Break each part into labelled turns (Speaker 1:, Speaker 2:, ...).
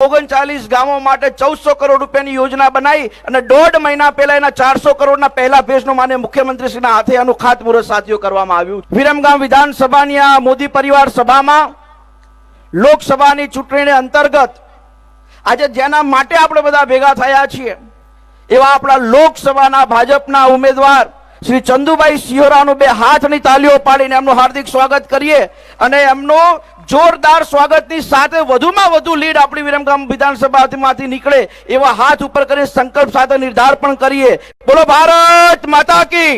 Speaker 1: ઓગણચાલીસ ગામો માટે ચૌદસો કરોડ રૂપિયાની યોજના બનાવી અને દોઢ મહિના પહેલા એના ચારસો કરોડના પહેલા ફેઝનું માને મુખ્યમંત્રીશ્રીના હાથે આનું ખાતમુહૂર્ત સાથીઓ કરવામાં આવ્યું. વિરમગામ વિધાનસભાની આ મોદી પરિવાર સભામાં લોકસભાની ચૂંટણીને અંતર્ગત આજે જેના માટે આપણે બધા ભેગા થયા છીએ એવા આપણા લોકસભાના ભાજપના ઉમેદવાર શ્રી ચંદુભાઈ સિંહોરાનું બે હાથની તાલીઓ પાડીને એમનું હાર્દિક સ્વાગત કરીએ અને એમનો જોરદાર સ્વાગતની સાથે વધુમાં વધુ લીડ આપણી વિરમગામ વિધાનસભામાંથી નીકળે એવા હાથ ઉપર કરીને સંકલ્પ સાથે નિર્ધાર પણ કરીએ. બોલો ભારત માતા કી.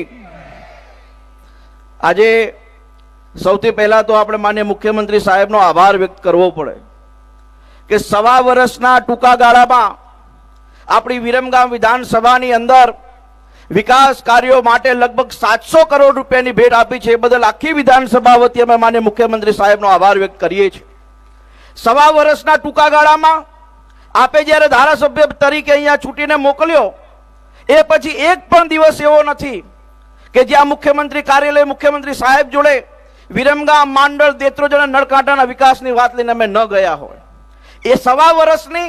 Speaker 1: આજે સૌથી પહેલા તો આપણે માન્ય મુખ્યમંત્રી સાહેબનો આભાર વ્યક્ત કરવો પડે કે સવા વર્ષના ટૂંકા ગાળામાં આપણી વિરમગામ વિધાનસભાની અંદર વિકાસ કાર્યો માટે લગભગ સાતસો કરોડ રૂપિયાની ભેટ આપી છે. એ બદલ આખી વિધાનસભા વતી અમે માન્ય મુખ્યમંત્રી સાહેબનો આભાર વ્યક્ત કરીએ છીએ. સવા વર્ષના ટૂંકા ગાળામાં આપે જ્યારે ધારાસભ્ય તરીકે અહીંયા છૂટીને મોકલ્યો, એ પછી એક પણ દિવસ એવો નથી કે જ્યાં મુખ્યમંત્રી કાર્યાલય, મુખ્યમંત્રી સાહેબ જોડે વિરમગામ માંડળ, દેત્રોજ અને નળકાંઠાના વિકાસની વાત લઈને અમે ન ગયા હોય. એ સવા વર્ષની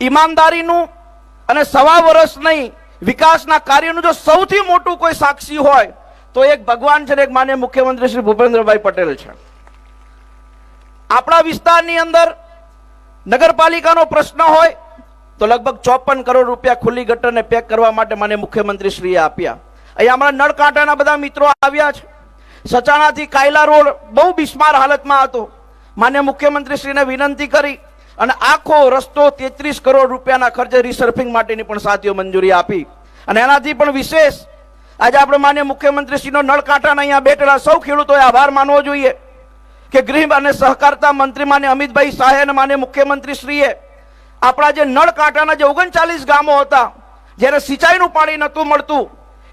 Speaker 1: ઈમાનદારીનું અને સવા વર્ષની વિકાસના કાર્યનું જો સૌથી મોટું કોઈ સાક્ષી હોય, તો એક ભગવાન છે એક માન્ય મુખ્યમંત્રી શ્રી ભૂપેન્દ્રભાઈ પટેલ છે. આપણા વિસ્તારની અંદર નગરપાલિકાનો પ્રશ્ન હોય, તો લગભગ ચોપન કરોડ રૂપિયા ખુલ્લી ગટરને પેક કરવા માટે મને મુખ્યમંત્રી શ્રીએ આપ્યા. અહીંયા અમારા નળકાંઠાના બધા મિત્રો આવ્યા છે. સચાણાથી કાયલા રોડ બહુ બિસ્માર હાલતમાં હતો. માન્ય મુખ્યમંત્રી શ્રીને વિનંતી કરી અને આખો રસ્તો તેત્રીસ કરોડ રૂપિયાના ખર્ચે રિસર્ફિંગ માટેની પણ સાથીઓ મંજૂરી આપી. અને એનાથી પણ વિશેષ, આજે આપણે માન્ય મુખ્યમંત્રી શ્રીનો નળકાંઠાના અહીંયા બેઠેલા સૌ ખેડૂતોએ આભાર માનવો જોઈએ કે ગૃહ અને સહકારતા મંત્રી માન્ય અમિતભાઈ શાહે અને માન્ય મુખ્યમંત્રી શ્રીએ આપણા જે નળકાંઠાના જે ઓગણચાલીસ ગામો હતા, જ્યારે સિંચાઈનું પાણી નહોતું મળતું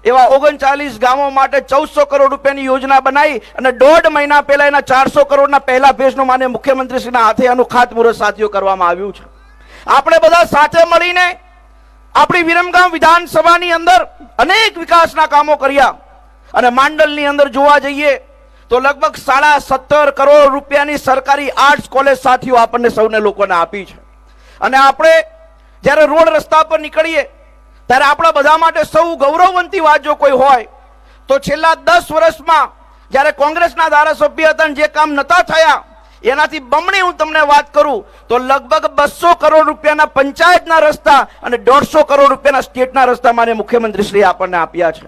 Speaker 1: એવા ઓગણચાલીસ ગામો માટે ચૌદસો કરોડ રૂપિયાની યોજના બનાવી અને દોઢ મહિના પહેલા એના ચારસો કરોડના પહેલા ફેઝનું માન્ય મુખ્યમંત્રીશ્રીના હાથે એનું ખાતમુહૂર્ત સાથીઓ કરવામાં આવ્યું છે. આપણે બધા સાથે મળીને આપણી વિરમગામ વિધાનસભાની અંદર અનેક વિકાસના કામો કર્યા અને માંડલની અંદર જોવા જઈએ તો લગભગ સાડા સત્તર કરોડ રૂપિયાની સરકારી આર્ટ્સ કોલેજ સાથીઓ આપણને સૌને લોકોને આપી છે. અને આપણે જ્યારે રોડ રસ્તા પર નીકળીએ ત્યારે આપણા બધા માટે સૌ ગૌરવવંતી વાત જો કોઈ હોય, તો છેલ્લા દસ વર્ષમાં જ્યારે કોંગ્રેસના ધારાસભ્ય હતા જે કામ નતા થયા, એનાથી બમણી હું તમને વાત કરું, તો લગભગ બસો કરોડ રૂપિયાના પંચાયતના રસ્તા અને દોઢસો કરોડ રૂપિયાના સ્ટેટના રસ્તા માને મુખ્યમંત્રી શ્રી આપણને આપ્યા છે.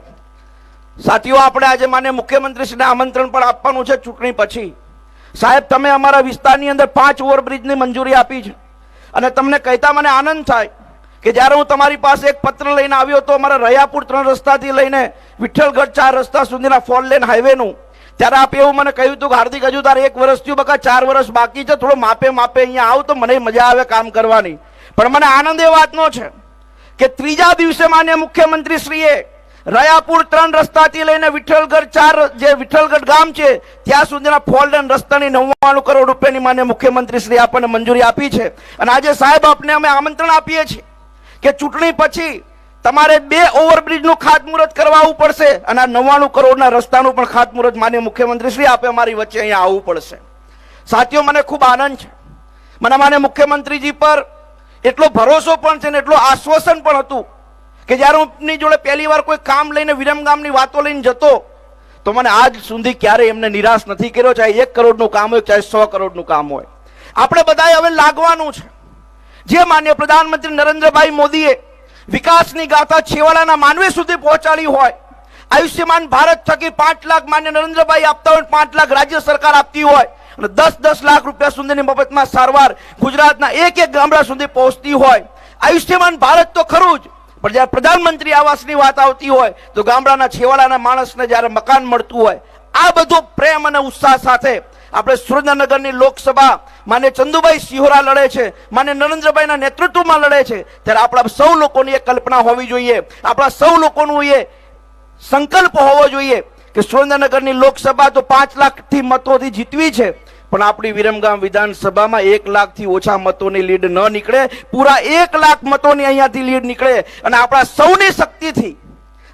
Speaker 1: સાથીઓ, આપણે આજે માને મુખ્યમંત્રીશ્રીને આમંત્રણ પણ આપવાનું છે ચૂંટણી પછી. સાહેબ, તમે અમારા વિસ્તારની અંદર પાંચ ઓવરબ્રિજની મંજૂરી આપી છે અને તમને કહેતા મને આનંદ થાય. કે જ્યારે હું તમારી પાસે એક પત્ર લઈને આવ્યો હતો, અમારા રયાપુર ત્રણ રસ્તાથી લઈને વિઠ્ઠલગઢ ચાર રસ્તા સુધીના ફોર લેન હાઈવેનું, ત્યારે આપ એવું મને કહ્યું હતું કે હાર્દિક હજુ તારે એક વર્ષ થયું, બકા ચાર વર્ષ બાકી છે, થોડો માપે માપે અહીંયા આવ તો મને મજા આવે કામ કરવાની. પણ મને આનંદ એ વાતનો છે કે ત્રીજા દિવસે માન્ય મુખ્યમંત્રી શ્રીએ રયાપુર ત્રણ રસ્તાથી લઈને વિઠ્ઠલગઢ ચાર, જે વિઠ્ઠલગઢ ગામ છે, ત્યાં સુધીના ફોલ્ડન રસ્તાની નવ્વાણું કરોડ રૂપિયાની માન્ય મુખ્યમંત્રી શ્રી આપણને મંજૂરી આપી છે. અને આજે સાહેબ આપને અમે આમંત્રણ આપીએ છીએ. કે ચૂંટણી પછી તમારે બે ઓવરબ્રિજનું ખાતમુહૂર્ત કરવાવું પડશે અને આ નવ્વાણું કરોડના રસ્તાનું પણ ખાતમુહૂર્ત માન્ય મુખ્યમંત્રી શ્રી આપે અમારી વચ્ચે અહીંયા આવવું પડશે. સાથીઓ, મને ખૂબ આનંદ છે. મને માને મુખ્યમંત્રીજી પર એટલો ભરોસો પણ છે ને એટલો આશ્વાસન પણ હતું કે જ્યારે હું જોડે પહેલી વાર કોઈ કામ લઈને વિરમગામની વાતો લઈને જતો, તો મને આજ સુધી ક્યારેય એમને નિરાશ નથી કર્યો. ચાહે એક કરોડનું કામ હોય, ચાહે સો કરોડનું કામ હોય. આપણે બધાએ હવે લાગવાનું છે. જે માન્ય પ્રધાનમંત્રી નરેન્દ્રભાઈ મોદીએ વિકાસની ગાથા છેવાડાના માનવી સુધી પહોંચાડી હોય, આયુષ્યમાન ભારત થકી પાંચ લાખ માન્ય નરેન્દ્રભાઈ આપતા હોય, પાંચ લાખ રાજ્ય સરકાર આપતી હોય અને દસ દસ લાખ રૂપિયા સુધીની મફતમાં સારવાર ગુજરાતના એક એક ગામડા સુધી પહોંચતી હોય. આયુષ્યમાન ભારત તો ખરું જ, પણ જ્યારે પ્રધાનમંત્રી આવાસની વાત આવતી હોય, તો ગામડાના છેવાડાના માણસને જ્યારે મકાન મળતું હોય, આ બધો પ્રેમ અને ઉત્સાહ સાથે આપણે સુરેન્દ્રનગરની લોકસભા માને ચંદુભાઈ સિહોરા લડે છે માને નરેન્દ્રભાઈના નેતૃત્વમાં લડે છે, ત્યારે આપણા સૌ લોકોની એક કલ્પના હોવી જોઈએ. આપણા સૌ લોકોનું એ સંકલ્પ હોવો જોઈએ કે સુરેન્દ્રનગરની લોકસભા તો પાંચ લાખથી મતોથી જીતવી છે, પણ આપણી વિરમગામ વિધાનસભામાં એક લાખથી ઓછા મતોની લીડ ન નીકળે. પૂરા એક લાખ મતોની અહીંયાથી લીડ નીકળે અને આપણા સૌની શક્તિથી.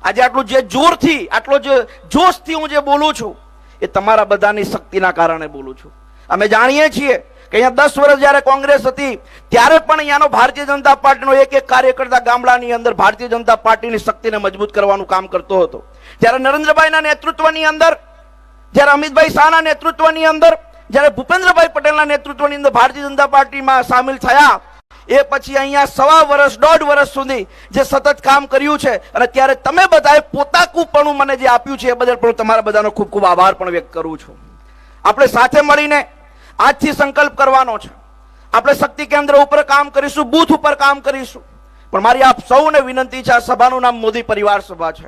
Speaker 1: આજે આટલું જે જોરથી, આટલો જે જોશથી હું જે બોલું છું એ તમારા બધાની શક્તિના કારણે બોલું છું. અમે જાણીએ છીએ કે અહીંયા દસ વર્ષ જ્યારે કોંગ્રેસ હતી, ત્યારે પણ અહીંયાનો ભારતીય જનતા પાર્ટીનો એક એક કાર્યકર્તા ગામડાની અંદર ભારતીય જનતા પાર્ટીની શક્તિને મજબૂત કરવાનું કામ કરતો હતો. જ્યારે નરેન્દ્રભાઈના નેતૃત્વની અંદર, જ્યારે અમિતભાઈ શાહના નેતૃત્વની અંદર, જ્યારે ભૂપેન્દ્રભાઈ પટેલના નેતૃત્વની અંદર ભારતીય જનતા પાર્ટીમાં સામેલ થયા એ પછી અહીંયા સવા વર્ષ, દોઢ વર્ષ સુધી જે સતત કામ કર્યું છે અને ત્યારે તમે બધાએ પોતાકુપણું મને જે આપ્યું છે એ બદલ પણ તમારા બધાનો ખૂબ ખૂબ આભાર પણ વ્યક્ત કરું છું. આપણે સાથે મળીને આજથી સંકલ્પ કરવાનો છે. આપણે શક્તિ કેન્દ્ર ઉપર કામ કરીશું, બૂથ ઉપર કામ કરીશું. પણ મારી આપ સૌને વિનંતી છે, આ સભાનું નામ મોદી પરિવાર સભા છે.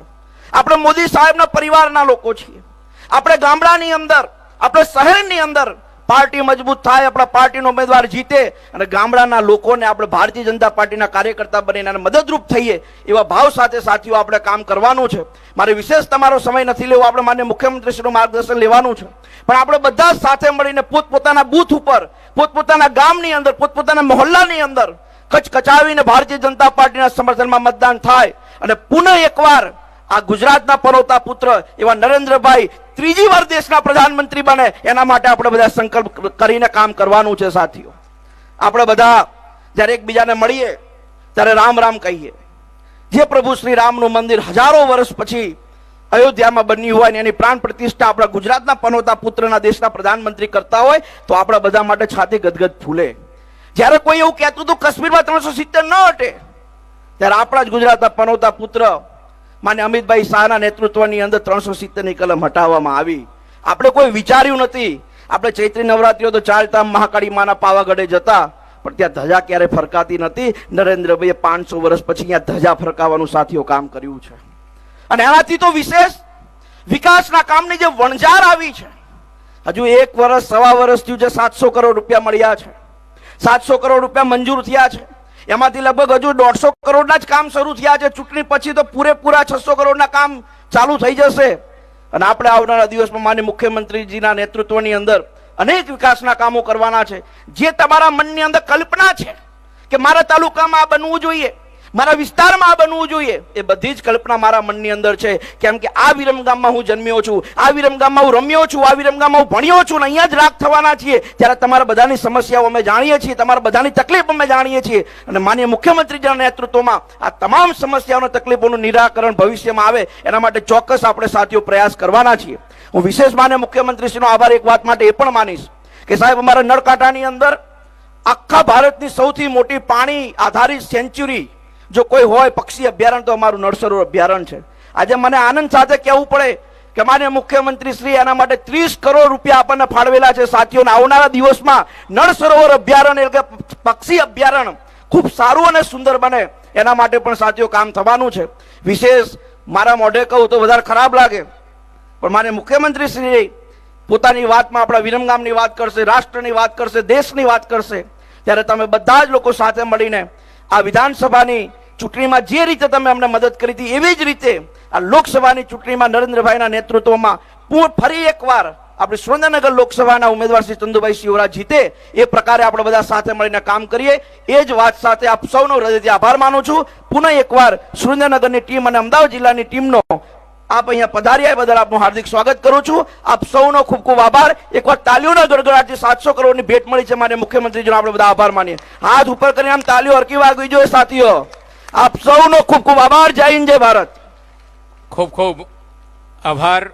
Speaker 1: આપણે મોદી સાહેબના પરિવારના લોકો છીએ. આપણે ગામડાની અંદર, આપણે શહેરની અંદર પાર્ટી મજબૂત થાય, આપણા પાર્ટીનો ઉમેદવાર જીતે અને ગામડાના લોકોને આપણે ભારતીય જનતા પાર્ટીના કાર્યકર્તા બનીને મદદરૂપ થઈએ એવા ભાવ સાથે સાથીઓ, આપણે કામ કરવાનું છે. મારે વિશેષ તમારો સમય નથી લેવો, આપણે માન્ય મુખ્યમંત્રીશ્રીનું માર્ગદર્શન લેવાનું છે. પણ આપણે બધા સાથે મળીને પોતપોતાના બૂથ ઉપર, પોતપોતાના ગામની અંદર, પોતપોતાના મહોલ્લાની અંદર કચકચાવીને ભારતીય જનતા પાર્ટીના સમર્થનમાં મતદાન થાય અને પુનઃ એકવાર આ ગુજરાતના પનોતા પુત્ર એવા નરેન્દ્રભાઈ ત્રીજી વાર દેશના પ્રધાનમંત્રી બને. એના માટે આપણે બધા સંકલ્પ કરીને કામ કરવાનું છે સાથીઓ. આપણે બધા જ્યારે એકબીજાને મળીએ, ત્યારે રામ રામ કહીએ. જે પ્રભુ શ્રી રામનું મંદિર હજારો વર્ષ પછી અયોધ્યામાં બન્યું હોય ને એની પ્રાણ પ્રતિષ્ઠા આપણા ગુજરાતના પનોતા પુત્રના દેશના પ્રધાનમંત્રી કરતા હોય, તો આપણા બધા માટે છાતી ગદગદ ફૂલે. જ્યારે કોઈ એવું કહેતું હતું, કશ્મીરમાં ત્રણસો સિત્તેર ન હટે, ત્યારે આપણા જ ગુજરાતના પનોતા પુત્ર માન્ય અમિતભાઈ શાહના નેતૃત્વની અંદર ત્રણસો સિત્તેરની કલમ હટાવવામાં આવી. આપણે કોઈ વિચાર્યું નથી. આપણે ચૈત્રી નવરાત્રીઓ તો ચાલતા મહાકાળી માના પાવાગઢે જતા, પણ ત્યાં ધજા ક્યારે ફરકાતી નથી. નરેન્દ્રભાઈએ પાંચસો વર્ષ પછી ત્યાં ધજા ફરકાવવાનું સાથીઓ કામ કર્યું છે. અને એનાથી તો વિશેષ વિકાસના કામની જે વણઝાર આવી છે. હજુ એક વર્ષ, સવા વર્ષ થયું છે, સાતસો કરોડ રૂપિયા મળ્યા છે. સાતસો કરોડ રૂપિયા મંજૂર થયા છે. એમાંથી લગભગ હજુ દોઢસો કરોડના જ કામ શરૂ થયા છે. ચૂંટણી પછી તો પૂરેપૂરા છસો કરોડના કામ ચાલુ થઈ જશે. અને આપણે આવનારા દિવસમાં માન્ય મુખ્યમંત્રીજીના નેતૃત્વની અંદર અનેક વિકાસના કામો કરવાના છે. જે તમારા મનની અંદર કલ્પના છે કે મારા તાલુકામાં આ બનવું જોઈએ મારા વિસ્તારમાં આ બનવું જોઈએ. એ બધી જ કલ્પના મારા મનની અંદર છે. કેમ કે આ વિરમગામમાં હું જન્મ્યો છું. આ વિરમગામમાં હું રમ્યો છું. આ વિરમગામમાં હું ભણ્યો છું ને અહીંયા જ રાગ થવાના છીએ. ત્યારે તમારા બધાની સમસ્યાઓ અમે જાણીએ છીએ. તમારા બધાની તકલીફ અમે જાણીએ છીએ. અને માન્ય મુખ્યમંત્રીજીના નેતૃત્વમાં આ તમામ સમસ્યાઓનો તકલીફોનું નિરાકરણ ભવિષ્યમાં આવે. એના માટે ચોક્કસ આપણે સાથીઓ પ્રયાસ કરવાના છીએ. હું વિશેષ માન્ય મુખ્યમંત્રીશ્રીનો આભાર એક વાત માટે એ પણ માનીશ કે સાહેબ, અમારા નળકાંઠાની અંદર આખા ભારતની સૌથી મોટી પાણી આધારિત સેન્ચુરી જો કોઈ હોય પક્ષી અભયારણ્ય, તો અમારું નળસરોવર અભયારણ્ય છે. આજે મને આનંદ સાથે કહેવું પડે કે માન્ય મુખ્યમંત્રી શ્રી એના માટે ત્રીસ કરોડ રૂપિયા આપણને ફાળવેલા છે. સાથીઓને, આવનારા દિવસમાં નળ સરોવર અભયારણ્ય એટલે કે પક્ષી અભયારણ્ય ખૂબ સારું અને સુંદર બને. એના માટે પણ સાથીઓ કામ થવાનું છે. વિશેષ મારા મોઢે કહું તો વધારે ખરાબ લાગે, પણ મારે મુખ્યમંત્રી શ્રી પોતાની વાતમાં આપણા વિરમગામની વાત કરશે, રાષ્ટ્રની વાત કરશે, દેશની વાત કરશે. ત્યારે તમે બધા જ લોકો સાથે મળીને આ વિધાનસભાની ચૂંટણીમાં જે રીતે તમે અમને મદદ કરી હતી, એવી જ રીતે આ લોકસભાની ચૂંટણીમાં નરેન્દ્રભાઈના નેતૃત્વમાં ફરી એકવાર આપણે સુરેન્દ્રનગર લોકસભાના ઉમેદવાર શ્રી ચંદુભાઈ શિવરાજ જીતે, એ પ્રકારે આપણે બધા સાથે મળીને કામ કરીએ. એ જ વાત સાથે આપ સૌનો હૃદયથી આભાર માનું છું. પુનઃ એકવાર સુરેન્દ્રનગરની ટીમ અને અમદાવાદ જિલ્લાની ટીમનો આપ અહીંયા પધાર્યા બદલ આપનું હાર્દિક સ્વાગત કરું છું. આપ સૌનો ખૂબ ખૂબ આભાર. એકવાર તાલીઓના ગડગડાટથી સાતસો કરોડની ભેટ મળી છે મારે મુખ્યમંત્રીજીનો આપણે બધા આભાર માનીએ. હાથ ઉપર કરીને આમ તાલીઓ હરકી વાગવી જોઈએ સાથીઓ. આપ સૌનો ખૂબ ખૂબ આભાર. જય હિન્દ, જય ભારત.
Speaker 2: ખૂબ ખૂબ આભાર.